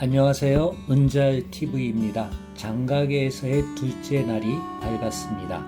안녕하세요. 은잘TV입니다. 장가계에서의 둘째 날이 밝았습니다.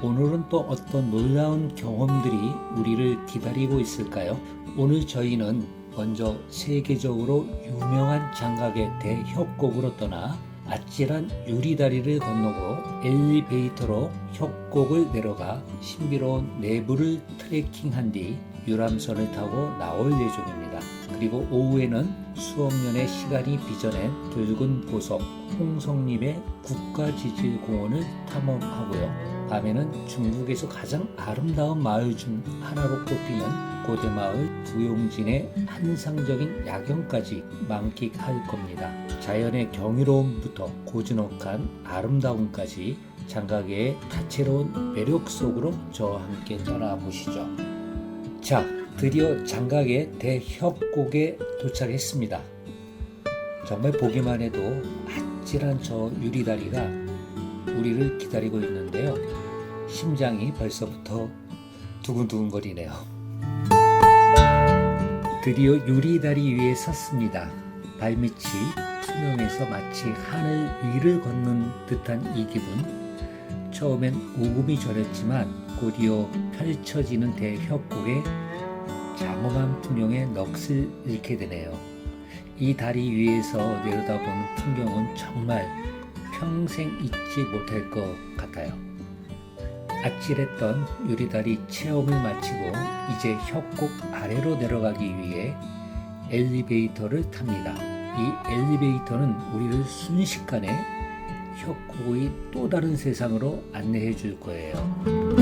오늘은 또 어떤 놀라운 경험들이 우리를 기다리고 있을까요? 오늘 저희는 먼저 세계적으로 유명한 장가계 대협곡으로 떠나 아찔한 유리다리를 건너고 엘리베이터로 협곡을 내려가 신비로운 내부를 트레킹한 뒤 유람선을 타고 나올 예정입니다. 그리고 오후에는 수억 년의 시간이 빚어낸 붉은 보석 홍성림의 국가지질공원을 탐험하고요. 밤에는 중국에서 가장 아름다운 마을 중 하나로 꼽히는 고대마을 부용진의 환상적인 야경까지 만끽할 겁니다. 자연의 경이로움부터 고즈넉한 아름다움까지 장가계의 다채로운 매력 속으로 저와 함께 떠나보시죠. 자, 드디어 장각의 대협곡에 도착했습니다. 정말 보기만 해도 아찔한 저 유리다리가 우리를 기다리고 있는데요. 심장이 벌써부터 두근두근거리네요. 드디어 유리다리 위에 섰습니다. 발밑이 투명해서 마치 하늘 위를 걷는 듯한 이 기분. 처음엔 오금이 저렸지만 곧이어 펼쳐지는 대협곡에 장엄한 풍경에 넋을 잃게 되네요. 이 다리 위에서 내려다보는 풍경은 정말 평생 잊지 못할 것 같아요. 아찔했던 유리다리 체험을 마치고 이제 협곡 아래로 내려가기 위해 엘리베이터를 탑니다. 이 엘리베이터는 우리를 순식간에 협곡의 또 다른 세상으로 안내해 줄 거예요.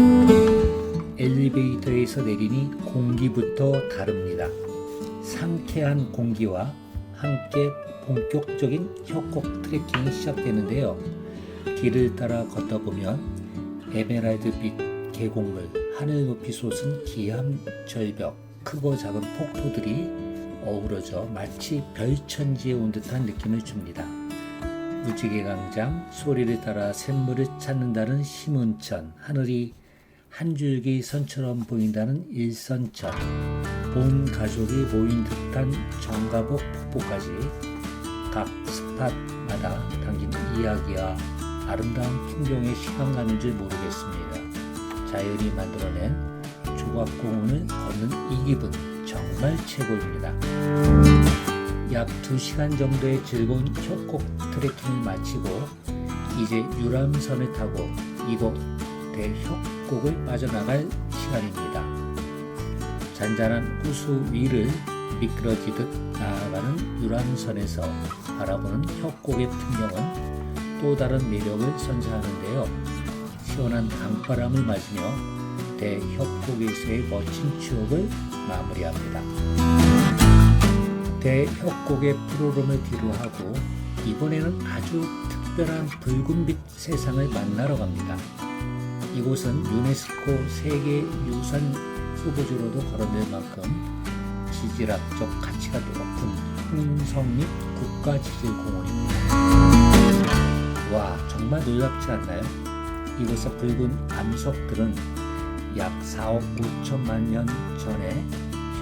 엘리베이터에서 내리니 공기부터 다릅니다. 상쾌한 공기와 함께 본격적인 협곡 트레킹이 시작되는데요. 길을 따라 걷다 보면 에메랄드빛 계곡물, 하늘 높이 솟은 기암 절벽, 크고 작은 폭포들이 어우러져 마치 별천지에 온 듯한 느낌을 줍니다. 무지개 광장, 소리를 따라 샘물을 찾는다는 심은천, 하늘이 한 줄기 선처럼 보인다는 일선천, 온 가족이 모인 듯한 정가복 폭포까지 각 스팟마다 담긴 이야기와 아름다운 풍경에 시간 가는 줄 모르겠습니다. 자연이 만들어낸 조각공원을 걷는 이 기분 정말 최고입니다. 약 2시간 정도의 즐거운 협곡 트레킹을 마치고 이제 유람선을 타고 이곳 대협곡을 빠져나갈 시간입니다. 잔잔한 호수 위를 미끄러지듯 나아가는 유람선에서 바라보는 협곡의 풍경은 또 다른 매력을 선사하는데요. 시원한 강바람을 맞으며 대협곡에서의 멋진 추억을 마무리합니다. 대협곡의 푸르름을 뒤로하고 이번에는 아주 특별한 붉은빛 세상을 만나러 갑니다. 이곳은 유네스코 세계유산 후보지로도 거론될 만큼 지질학적 가치가 높은 홍성립 국가지질공원입니다. 와 정말 놀랍지 않나요? 이곳의 붉은 암석들은 약 4억 5천만 년 전에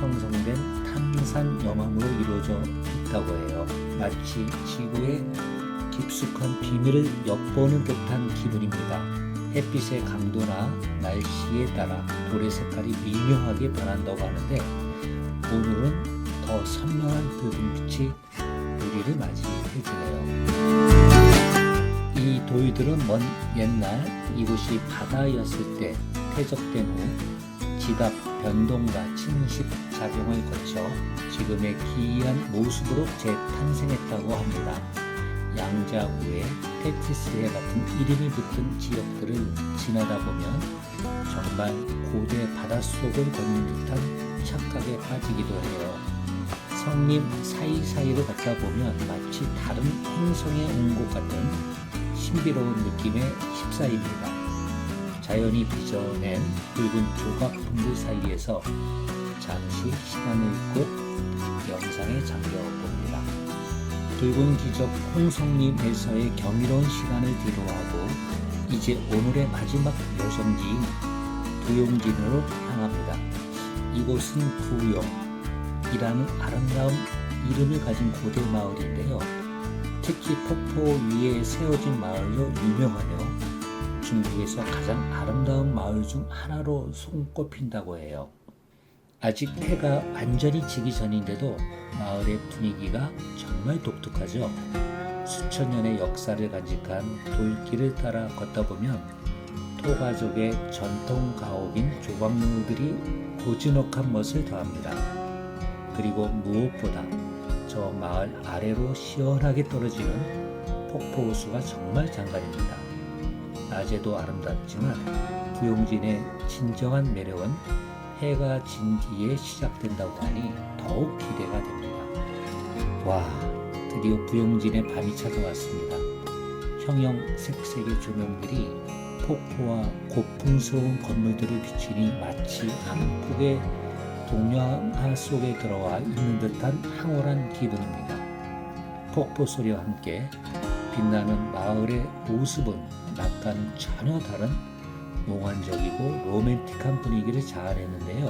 형성된 탄산 염암으로 이루어져 있다고 해요. 마치 지구의 깊숙한 비밀을 엿보는 듯한 기분입니다. 햇빛의 강도나 날씨에 따라 돌의 색깔이 미묘하게 변한다고 하는데 오늘은 더 선명한 붉은빛이 우리를 맞이해 주네요. 이 돌들은 먼 옛날 이곳이 바다였을 때 퇴적된 후 지답 변동과 침식 작용을 거쳐 지금의 기이한 모습으로 재탄생했다고 합니다. 양자구에 테티스에 같은 이름이 붙은 지역들을 지나다 보면 정말 고대 바닷속을 걷는 듯한 착각에 빠지기도 해요. 성림 사이사이를 걷다 보면 마치 다른 행성에 온 것 같은 신비로운 느낌에 휩싸입니다. 자연이 빚어낸 붉은 조각품들 사이에서 잠시 시간을 잊고 영상에 잠겨봅니다. 붉은 기적 홍성림에서의 경이로운 시간을 뒤로하고 이제 오늘의 마지막 여정지인 부용진으로 향합니다. 이곳은 부용이라는 아름다운 이름을 가진 고대 마을인데요. 특히 폭포 위에 세워진 마을로 유명하며 중국에서 가장 아름다운 마을 중 하나로 손꼽힌다고 해요. 아직 해가 완전히 지기 전인데도 마을의 분위기가 정말 독특하죠. 수천 년의 역사를 간직한 돌길을 따라 걷다 보면 토가족의 전통 가옥인 조각물들이 고즈넉한 멋을 더합니다. 그리고 무엇보다 저 마을 아래로 시원하게 떨어지는 폭포 호수가 정말 장관입니다. 낮에도 아름답지만 부용진의 진정한 매력은 해가 진 뒤에 시작된다고 하니 더욱 기대가 됩니다. 와, 드디어 부용진의 밤이 찾아왔습니다. 형형색색의 조명들이 폭포와 고풍스러운 건물들을 비추니 마치 한 폭의 동양화 속에 들어와 있는 듯한 황홀한 기분입니다. 폭포 소리와 함께 빛나는 마을의 모습은 낮과는 전혀 다른 몽환적이고 로맨틱한 분위기를 자아내는데요.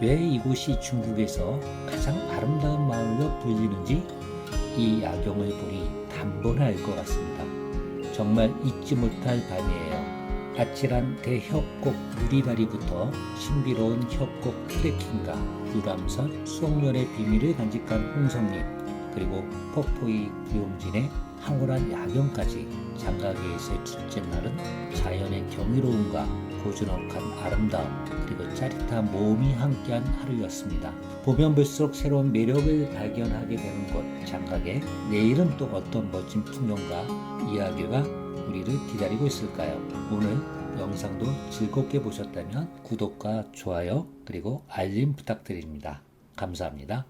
왜 이곳이 중국에서 가장 아름다운 마을로 불리는지 이 야경을 보니 단번에 알 것 같습니다. 정말 잊지 못할 밤이에요. 아찔한 대협곡 누리다리부터 신비로운 협곡 트레킹과 유람선, 수옥열의 비밀을 간직한 홍성님, 그리고 폭포의 구용진의 황홀한 야경까지 장가계에서의 둘째 날은 자연의 경이로움과 고즈넉한 아름다움 그리고 짜릿한 모험이 함께한 하루였습니다. 보면 볼수록 새로운 매력을 발견하게 되는 곳 장가계 내일은 또 어떤 멋진 풍경과 이야기가 우리를 기다리고 있을까요? 오늘 영상도 즐겁게 보셨다면 구독과 좋아요 그리고 알림 부탁드립니다. 감사합니다.